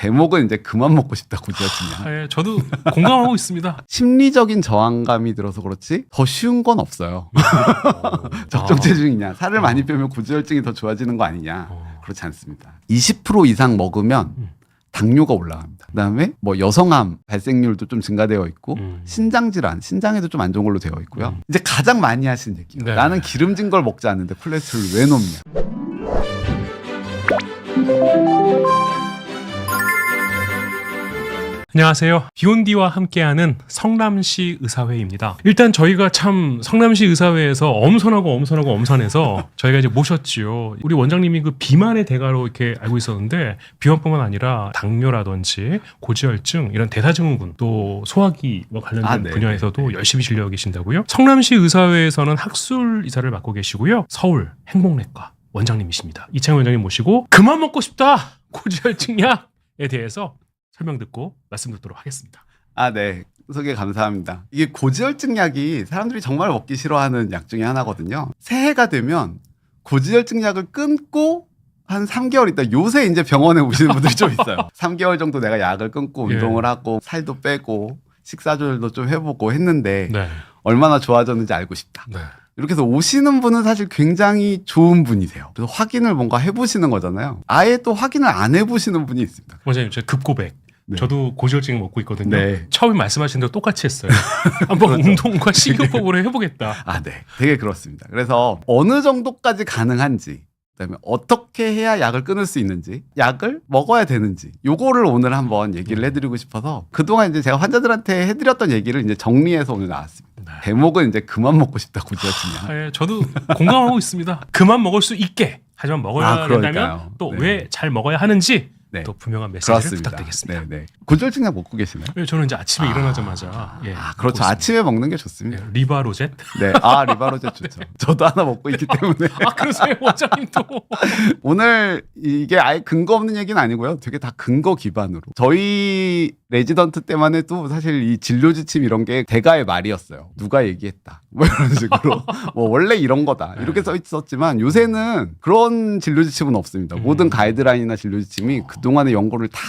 대목은 이제 그만 먹고 싶다 고지혈증이야. 아, 예, 저도 공감하고 있습니다. 심리적인 저항감이 들어서 그렇지 더 쉬운 건 없어요. 적정 아. 체중이냐, 살을 아. 많이 빼면 고지혈증이 더 좋아지는 거 아니냐? 어. 그렇지 않습니다. 20% 이상 먹으면 음. 당뇨가 올라갑니다. 그다음에 뭐 여성암 발생률도 좀 증가되어 있고 음. 신장 질환, 신장에도 좀 안 좋은 걸로 되어 있고요. 음. 이제 가장 많이 하시는 얘기. 네. 나는 기름진 걸 먹지 않는데 콜레스테롤 왜 높냐? 안녕하세요. 비욘디와 함께하는 성남시 의사회입니다. 일단 저희가 참 성남시 의사회에서 엄선하고 엄선하고 엄선해서 저희가 이제 모셨지요. 우리 원장님이 그 비만의 대가로 이렇게 알고 있었는데 비만뿐만 아니라 당뇨라든지 고지혈증 이런 대사증후군 또 소화기와 관련된 아, 네, 분야에서도 열심히 진료하고 계신다고요. 성남시 의사회에서는 학술 이사를 맡고 계시고요. 서울 행복내과 원장님이십니다. 이창현 원장님 모시고 그만 먹고 싶다 고지혈증 약에 대해서 설명 듣고 말씀 듣도록 하겠습니다. 아, 네. 소개 감사합니다. 이게 고지혈증 약이 사람들이 정말 먹기 싫어하는 약 중에 하나거든요. 새해가 되면 고지혈증 약을 끊고 한 3개월 있다 요새 이제 병원에 오시는 분들이 좀 있어요. 3개월 정도 내가 약을 끊고 예. 운동을 하고 살도 빼고 식사 조절도 좀 해보고 했는데 네. 얼마나 좋아졌는지 알고 싶다. 네. 이렇게 해서 오시는 분은 사실 굉장히 좋은 분이세요. 그래서 확인을 뭔가 해보시는 거잖아요. 아예 또 확인을 안 해보시는 분이 있습니다. 원장님, 제가 급고백. 네. 저도 고지혈증 먹고 있거든요. 네. 처음에 말씀하신 대로 똑같이 했어요. 한번 운동과 식이요법으로 해보겠다. 아, 네. 되게 그렇습니다. 그래서 어느 정도까지 가능한지, 그다음에 어떻게 해야 약을 끊을 수 있는지, 약을 먹어야 되는지, 요거를 오늘 한번 얘기를 해드리고 싶어서 그동안 이제 제가 환자들한테 해드렸던 얘기를 이제 정리해서 오늘 나왔습니다. 네. 대목은 이제 그만 먹고 싶다 고지혈증이야. 아, 예, 저도 공감하고 있습니다. 그만 먹을 수 있게. 하지만 먹어야 아. 된다면 또 네. 왜잘 먹어야 하는지 네. 또 분명한 메시지를 그렇습니다. 부탁드리겠습니다. 네, 네. 고지혈증 약 먹고 계시나요? 예, 저는 이제 아침에 아, 일어나자마자 예, 아, 그렇죠. 아침에 먹는 게 좋습니다. 예, 리바로젯. 네. 아, 리바로제 좋죠. 저도 하나 먹고 있기 때문에. 아 그러세요, 원장님도. 오늘 이게 아예 근거 없는 얘기는 아니고요. 되게 다 근거 기반으로. 저희 레지던트 때만 해도 사실 이 진료 지침 이런 게 대가의 말이었어요. 누가 얘기했다. 뭐 이런 식으로. 뭐 원래 이런 거다. 이렇게 써 있었지만 요새는 그런 진료 지침은 없습니다. 음. 모든 가이드라인이나 진료 지침이 그 동안의 연구를 다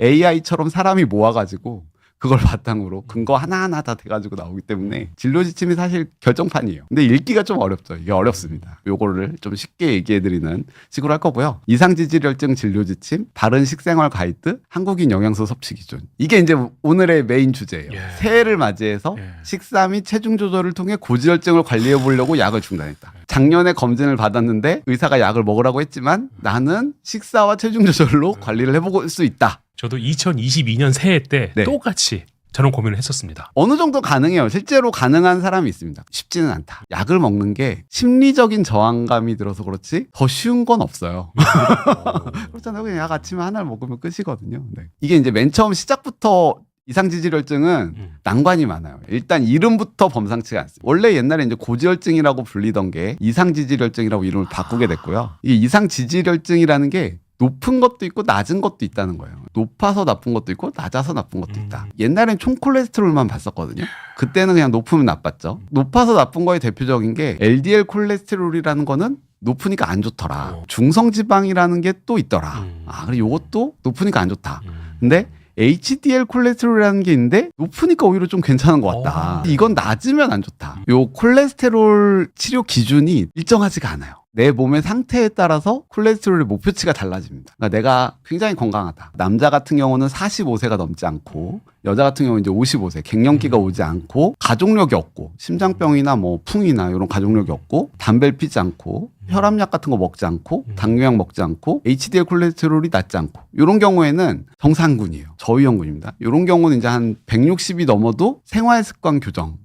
AI처럼 사람이 모아가지고 그걸 바탕으로 근거 하나하나 다 돼가지고 나오기 때문에 진료 지침이 사실 결정판이에요. 근데 읽기가 좀 어렵죠. 이게 어렵습니다. 요거를 좀 쉽게 얘기해드리는 식으로 할 거고요. 이상지질혈증 진료 지침, 바른 식생활 가이드, 한국인 영양소 섭취 기준. 이게 이제 오늘의 메인 주제예요. 예. 새해를 맞이해서 예. 식사 및 체중 조절을 통해 고지혈증을 관리해 보려고 약을 중단했다. 작년에 검진을 받았는데 의사가 약을 먹으라고 했지만 나는 식사와 체중 조절로 관리를 해볼 수 있다. 저도 2022년 새해 때 네. 똑같이 저런 고민을 했었습니다. 어느 정도 가능해요. 실제로 가능한 사람이 있습니다. 쉽지는 않다. 약을 먹는 게 심리적인 저항감이 들어서 그렇지 더 쉬운 건 없어요. 그렇잖아요. 그냥 약 아침에 하나를 먹으면 끝이거든요. 네. 이게 이제 맨 처음 시작부터 이상지질혈증은 음. 난관이 많아요. 일단 이름부터 범상치가 않습니다. 원래 옛날에 이제 고지혈증이라고 불리던 게 이상지질혈증이라고 이름을 바꾸게 됐고요. 이 이상지질혈증이라는 게 높은 것도 있고 낮은 것도 있다는 거예요. 높아서 나쁜 것도 있고 낮아서 나쁜 것도 있다. 음. 옛날엔 총 콜레스테롤만 봤었거든요. 그때는 그냥 높으면 나빴죠. 높아서 나쁜 거의 대표적인 게 LDL 콜레스테롤이라는 거는 높으니까 안 좋더라. 어. 중성지방이라는 게 또 있더라. 음. 아, 그래 요것도 높으니까 안 좋다. 음. 근데 HDL 콜레스테롤이라는 게 있는데 높으니까 오히려 좀 괜찮은 것 같다. 어. 이건 낮으면 안 좋다. 요 콜레스테롤 치료 기준이 일정하지가 않아요. 내 몸의 상태에 따라서 콜레스테롤의 목표치가 달라집니다. 그러니까 내가 굉장히 건강하다. 남자 같은 경우는 45세가 넘지 않고 여자 같은 경우는 이제 55세 갱년기가 음. 오지 않고 가족력이 없고 심장병이나 뭐 풍이나 이런 가족력이 없고 담배를 피지 않고 혈압약 같은 거 먹지 않고 음. 당뇨약 먹지 않고 HDL 콜레스테롤이 낮지 않고 이런 경우에는 정상군이에요. 저위험군입니다. 이런 경우는 이제 한 160이 넘어도 생활 습관 교정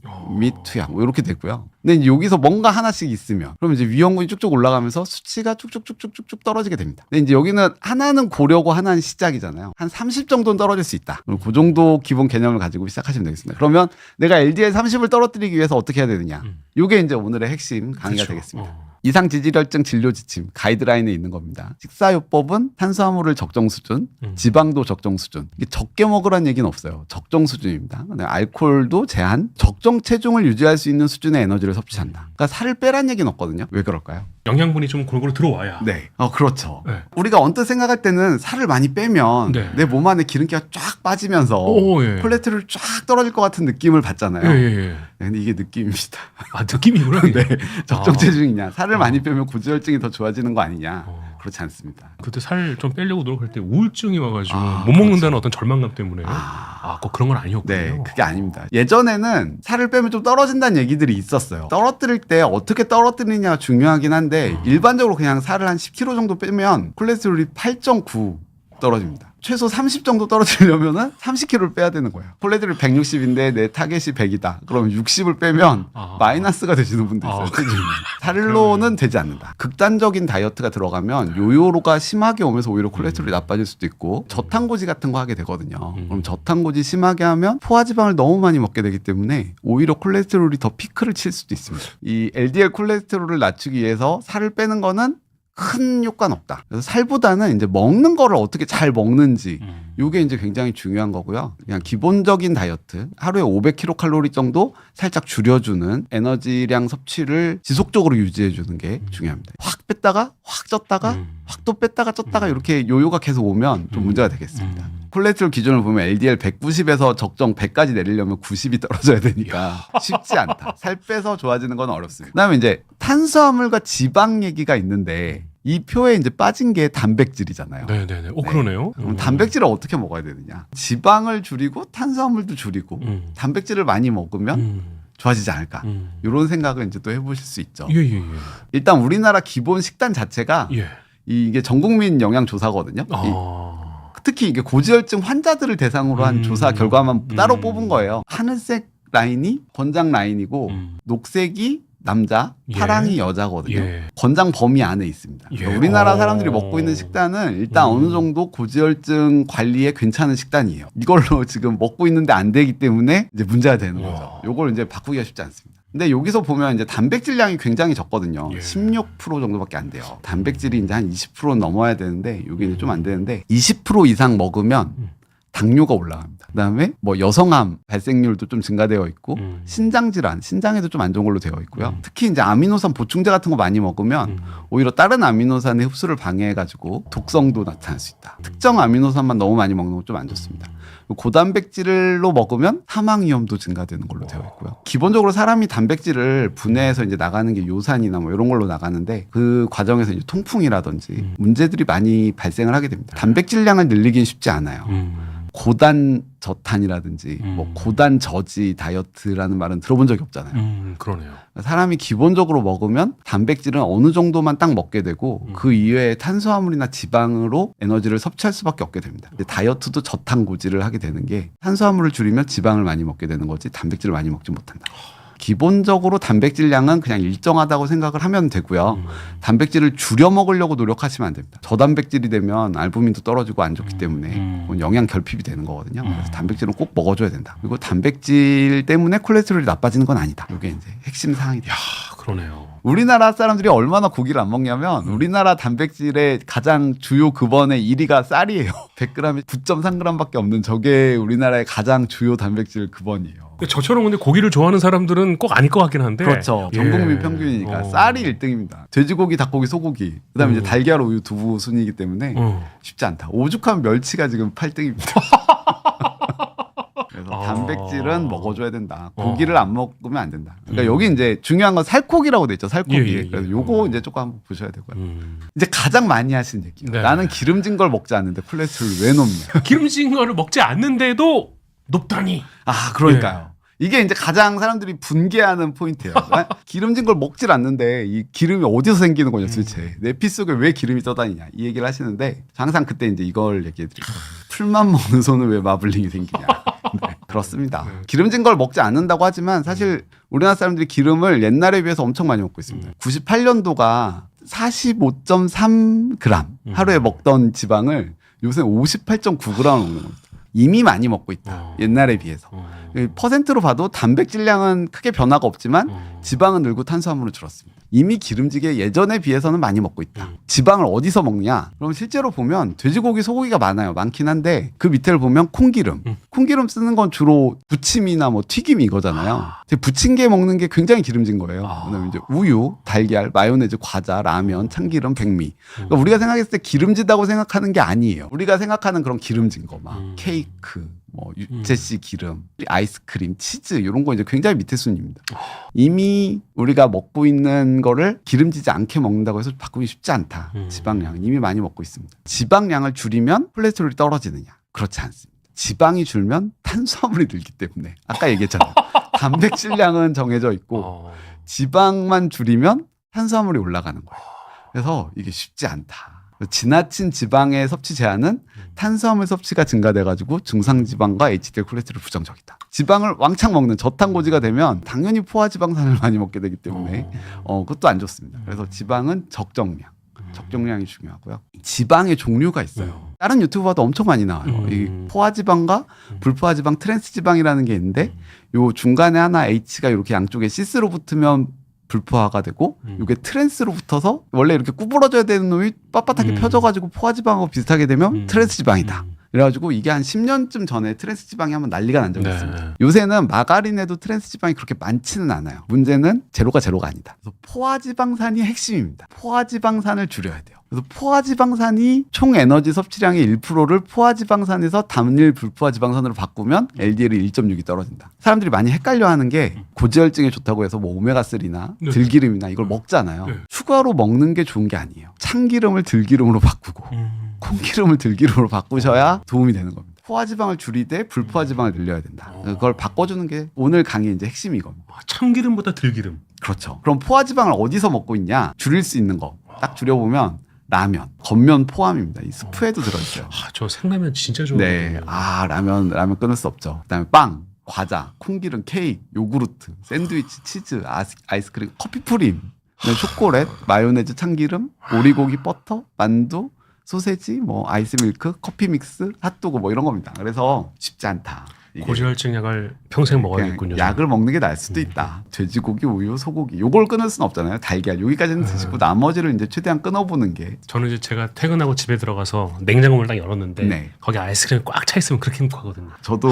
투약 뭐 이렇게 되고요. 근데 여기서 뭔가 하나씩 있으면 그러면 이제 위험군이 쭉쭉 올라가면서 수치가 쭉쭉쭉쭉쭉쭉 떨어지게 됩니다. 근데 이제 여기는 하나는 고려고 하나는 시작이잖아요. 한 30 정도는 떨어질 수 있다. 그럼 그 정도 기본 개념을 가지고 시작하시면 되겠습니다. 그러면 내가 LDL 30을 떨어뜨리기 위해서 어떻게 해야 되느냐? 음. 이게 이제 오늘의 핵심 강의가 그렇죠. 되겠습니다. 어. 이상 지질혈증 진료 지침 가이드라인에 있는 겁니다. 식사요법은 탄수화물을 적정 수준, 음. 지방도 적정 수준. 이게 적게 먹으라는 얘기는 없어요. 적정 수준입니다. 알코올도 제한, 적정 체중을 유지할 수 있는 수준의 에너지를 섭취한다. 그러니까 살을 빼란 얘기는 없거든요. 왜 그럴까요? 영양분이 좀 골고루 들어와야. 네. 어, 그렇죠. 네. 우리가 언뜻 생각할 때는 살을 많이 빼면 네. 내몸 안에 기름기가 쫙 빠지면서 오, 예. 콜레스테롤 쫙 떨어질 것 같은 느낌을 받잖아요. 예, 예, 예. 네, 근데 이게 느낌입니다. 아 느낌이구나. 네. 적정 아. 체중이냐, 살을 아. 많이 빼면 고지혈증이 더 좋아지는 거 아니냐? 어. 그렇지 않습니다. 그때 살 좀 빼려고 노력할 때 우울증이 와가지고 아, 못 먹는다는 어떤 절망감 때문에 아, 아, 꼭 그런 건 아니었군요. 네, 그게 아닙니다. 예전에는 살을 빼면 좀 떨어진다는 얘기들이 있었어요. 떨어뜨릴 때 어떻게 떨어뜨리냐가 중요하긴 한데 음. 일반적으로 그냥 살을 한 10kg 정도 빼면 콜레스테롤이 8.9 떨어집니다. 최소 30 정도 떨어지려면은 30kg를 빼야 되는 거예요. 콜레스테롤 160인데 내 타겟이 100이다. 그럼 60을 빼면 아. 마이너스가 되시는 분도 있어요. 아. 살로는 되지 않는다. 극단적인 다이어트가 들어가면 요요로가 심하게 오면서 오히려 콜레스테롤이 나빠질 수도 있고 저탄고지 같은 거 하게 되거든요. 음. 그럼 저탄고지 심하게 하면 포화지방을 너무 많이 먹게 되기 때문에 오히려 콜레스테롤이 더 피크를 칠 수도 있습니다. 이 LDL 콜레스테롤을 낮추기 위해서 살을 빼는 거는 큰 효과는 없다. 그래서 살보다는 이제 먹는 거를 어떻게 잘 먹는지 음. 요게 이제 굉장히 중요한 거고요. 그냥 기본적인 다이어트 하루에 500kcal 정도 살짝 줄여주는 에너지량 섭취를 지속적으로 유지해주는 게 중요합니다. 확 뺐다가 확 쪘다가 음. 확또 뺐다가 쪘다가 음. 이렇게 요요가 계속 오면 좀 음. 문제가 되겠습니다. 음. 콜레스테롤 기준을 보면 LDL 190에서 적정 100까지 내리려면 90이 떨어져야 되니까 쉽지 않다. 살 빼서 좋아지는 건 어렵습니다. 그다음에 이제 탄수화물과 지방 얘기가 있는데 이 표에 이제 빠진 게 단백질이잖아요. 네네네. 오 네. 그러네요. 그럼 음. 단백질을 어떻게 먹어야 되느냐? 지방을 줄이고 탄수화물도 줄이고 음. 단백질을 많이 먹으면 음. 좋아지지 않을까? 음. 이런 생각을 이제 또 해보실 수 있죠. 예 예 예. 일단 우리나라 기본 식단 자체가 예. 이게 전국민 영양 조사거든요. 이- 아. 특히 이게 고지혈증 환자들을 대상으로 한 음. 조사 결과만 따로 음. 뽑은 거예요. 하늘색 라인이 권장 라인이고 음. 녹색이 남자, 예. 파랑이 여자거든요. 예. 권장 범위 안에 있습니다. 그러니까 예. 우리나라 어. 사람들이 먹고 있는 식단은 일단 음. 어느 정도 고지혈증 관리에 괜찮은 식단이에요. 이걸로 지금 먹고 있는데 안 되기 때문에 이제 문제가 되는 거죠. 와. 요걸 이제 바꾸기가 쉽지 않습니다. 근데 여기서 보면 이제 단백질량이 굉장히 적거든요. 예. 16% 정도밖에 안 돼요. 단백질이 이제 한 20% 넘어야 되는데 여기 이제 좀 안 되는데 20% 이상 먹으면 음. 당뇨가 올라갑니다. 그다음에 뭐 여성암 발생률도 좀 증가되어 있고 음. 신장 질환, 신장에도 좀 안 좋은 걸로 되어 있고요. 음. 특히 이제 아미노산 보충제 같은 거 많이 먹으면 음. 오히려 다른 아미노산의 흡수를 방해해 가지고 독성도 나타날 수 있다. 특정 아미노산만 너무 많이 먹는 건 좀 안 좋습니다. 고단백질로 먹으면 사망 위험도 증가되는 걸로 되어 있고요. 기본적으로 사람이 단백질을 분해해서 이제 나가는 게 요산이나 뭐 이런 걸로 나가는데 그 과정에서 이제 통풍이라든지 음. 문제들이 많이 발생을 하게 됩니다. 단백질량을 늘리긴 쉽지 않아요. 음. 고단 저탄이라든지 음. 뭐 고단 저지 다이어트라는 말은 들어본 적이 없잖아요. 음. 그러네요. 사람이 기본적으로 먹으면 단백질은 어느 정도만 딱 먹게 되고 음. 그 이외에 탄수화물이나 지방으로 에너지를 섭취할 수밖에 없게 됩니다. 다이어트도 저탄 고지를 하게 되는 게 탄수화물을 줄이면 지방을 많이 먹게 되는 거지 단백질을 많이 먹지 못한다. 기본적으로 단백질량은 그냥 일정하다고 생각을 하면 되고요. 음. 단백질을 줄여 먹으려고 노력하시면 안 됩니다. 저단백질이 되면 알부민도 떨어지고 안 좋기 때문에 음. 영양 결핍이 되는 거거든요. 음. 그래서 단백질은 꼭 먹어줘야 된다. 그리고 단백질 때문에 콜레스테롤이 나빠지는 건 아니다. 이게 이제 핵심 사항이다. 야 그러네요. 우리나라 사람들이 얼마나 고기를 안 먹냐면 우리나라 단백질의 가장 주요 급원의 1위가 쌀이에요. 100g에 9.3g밖에 없는 저게 우리나라의 가장 주요 단백질 급원이에요. 근데 저처럼 근데 고기를 좋아하는 사람들은 꼭 아닐 것 같긴 한데. 그렇죠. 예. 전 국민 평균이니까 어. 쌀이 1등입니다. 돼지고기, 닭고기, 소고기. 그다음에 음. 이제 달걀, 우유, 두부 순이기 때문에 어. 쉽지 않다. 오죽하면 멸치가 지금 8등입니다. 그래서 아. 단백질은 먹어줘야 된다. 어. 고기를 안 먹으면 안 된다. 그러니까 음. 여기 이제 중요한 건 살코기라고 돼 있죠. 살코기. 예, 예, 예. 그래서 요거 어. 이제 조금 한번 보셔야 되고요. 음. 이제 가장 많이 하시는 얘기. 네. 나는 기름진 걸 먹지 않는데 콜레스테롤 왜 높냐? 기름진 거를 먹지 않는데도 높다니. 아, 그러니까요. 이게 이제 가장 사람들이 분개하는 포인트예요. 아, 기름진 걸 먹질 않는데 이 기름이 어디서 생기는 거냐 도대체. 내피 속에 왜 기름이 떠다니냐 이 얘기를 하시는데 저 항상 그때 이제 이걸 얘기해 거예요. 풀만 먹는 손은 왜 마블링이 생기냐. 네, 그렇습니다. 네. 기름진 걸 먹지 않는다고 하지만 사실 우리나라 사람들이 기름을 옛날에 비해서 엄청 많이 먹고 있습니다. 음. 98년도가 45.3g 음. 하루에 먹던 지방을 요새 58.9g 먹는 겁니다. 이미 많이 먹고 있다. 어. 옛날에 비해서. 어. 퍼센트로 봐도 단백질량은 크게 변화가 없지만 어. 지방은 늘고 탄수화물은 줄었습니다. 이미 기름지게 예전에 비해서는 많이 먹고 있다. 음. 지방을 어디서 먹냐? 그럼 실제로 보면 돼지고기, 소고기가 많아요. 많긴 한데 그 밑에를 보면 콩기름. 음. 콩기름 쓰는 건 주로 부침이나 뭐 튀김 이거잖아요. 근데 부침개 먹는 게 굉장히 기름진 거예요. 아. 그다음에 이제 우유, 달걀, 마요네즈, 과자, 라면, 참기름, 백미. 그러니까 음. 우리가 생각했을 때 기름지다고 생각하는 게 아니에요. 우리가 생각하는 그런 기름진 거, 막 음. 케이크, 뭐 유채씨 기름, 아이스크림, 치즈 이런 거 이제 굉장히 밑에 순입니다. 아. 이미 우리가 먹고 있는 거를 기름지지 않게 먹는다고 해서 바꾸기 쉽지 않다. 음. 지방량은 이미 많이 먹고 있습니다. 지방량을 줄이면 콜레스테롤이 떨어지느냐? 그렇지 않습니다. 지방이 줄면 탄수화물이 늘기 때문에 아까 얘기했잖아요. 단백질량은 정해져 있고 어. 지방만 줄이면 탄수화물이 올라가는 거예요. 그래서 이게 쉽지 않다. 지나친 지방의 섭취 제한은 탄수화물 섭취가 증가돼가지고 중상지방과 HDL 콜레스테롤 부정적이다. 지방을 왕창 먹는 저탄고지가 되면 당연히 포화지방산을 많이 먹게 되기 때문에 어 그것도 안 좋습니다. 그래서 지방은 적정량, 적정량이 중요하고요. 지방의 종류가 있어요. 다른 유튜브와도 엄청 많이 나와요. 음. 이 포화지방과 불포화지방, 트랜스지방이라는 게 있는데 요 중간에 하나 H가 이렇게 양쪽에 시스로 붙으면 불포화가 되고 음. 이게 트랜스로 붙어서 원래 이렇게 구부러져야 되는 놈이 빳빳하게 음. 펴져가지고 포화지방하고 비슷하게 되면 음. 트랜스지방이다. 음. 그래가지고 이게 한 10년쯤 전에 트랜스 지방이 한번 난리가 난 적이 네. 있습니다. 요새는 마가린에도 트랜스 지방이 그렇게 많지는 않아요. 문제는 제로가 제로가 아니다. 그래서 포화지방산이 핵심입니다. 포화지방산을 줄여야 돼요. 그래서 포화지방산이 총 에너지 섭취량의 1%를 포화지방산에서 단일 불포화지방산으로 바꾸면 LDL이 1.6이 떨어진다. 사람들이 많이 헷갈려하는 게 고지혈증에 좋다고 해서 뭐 오메가3나 네. 들기름이나 이걸 먹잖아요. 네. 추가로 먹는 게 좋은 게 아니에요. 참기름을 들기름으로 바꾸고 음. 콩기름을 들기름으로 바꾸셔야 도움이 되는 겁니다. 포화지방을 줄이되 불포화지방을 늘려야 된다. 어. 그걸 바꿔주는 게 오늘 강의 이제 핵심이 겁니다. 아, 참기름보다 들기름. 그렇죠. 그럼 포화지방을 어디서 먹고 있냐? 줄일 수 있는 거. 딱 줄여보면 라면, 겉면 포함입니다. 이 스프에도 들어있어요. 아, 저 생라면 진짜 네. 좋아하거든요. 아, 라면, 라면 끊을 수 없죠. 그 다음에 빵, 과자, 콩기름, 케이크, 요구르트, 샌드위치, 치즈, 아스, 아이스크림, 커피 프림, 그다음에 초콜릿, 마요네즈, 참기름, 오리고기, 버터, 만두, 소세지, 뭐 아이스 밀크, 커피 믹스, 핫도그 뭐 이런 겁니다. 그래서 쉽지 않다. 고지혈증 약을 평생 먹어야겠군요. 약을 먹는 게 나을 수도 있다. 돼지고기, 우유, 소고기. 요걸 끊을 수는 없잖아요. 달걀. 여기까지는 드시고 나머지를 이제 최대한 끊어보는 게 저는 이제 제가 퇴근하고 집에 들어가서 냉장고를 딱 열었는데 네. 거기 아이스크림이 꽉차 있으면 그렇게 행복하거든요. 저도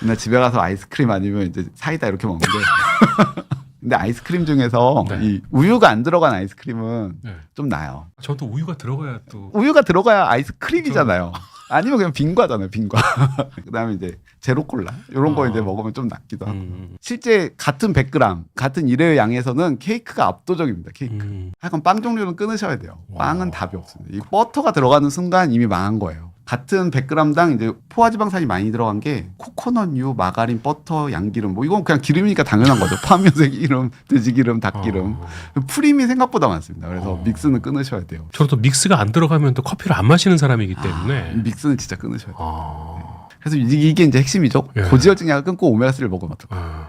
맨날 집에 가서 아이스크림 아니면 이제 사이다 이렇게 먹는데 근데 아이스크림 중에서 네. 이 우유가 안 들어간 아이스크림은 네. 좀 나요. 또 우유가 들어가야 또 우유가 들어가야 아이스크림이잖아요. 아니면 그냥 빈과잖아요, 빈과. 그다음에 이제 제로 콜라 이런 거 아. 이제 먹으면 좀 낫기도 하고. 음, 실제 같은 100g, 같은 일회의 양에서는 케이크가 압도적입니다. 케이크. 음, 하여간 빵 종류는 끊으셔야 돼요. 와. 빵은 답이 없습니다. 이 버터가 들어가는 순간 이미 망한 거예요. 같은 100g당 이제 포화지방산이 많이 들어간 게 코코넛유, 마가린, 버터, 양기름 뭐 이건 그냥 기름이니까 당연한 거죠. 파면색 기름, 돼지기름, 닭기름. 어. 프림이 생각보다 많습니다. 그래서 어. 믹스는 끊으셔야 돼요. 또 믹스가 안 들어가면 또 커피를 안 마시는 사람이기 때문에 아, 믹스는 진짜 끊으셔야 돼요. 아, 그래서 이- 이게 이제 핵심이죠. 예. 고지혈증 약을 끊고 오메가3를 먹으면 어떨까? 아,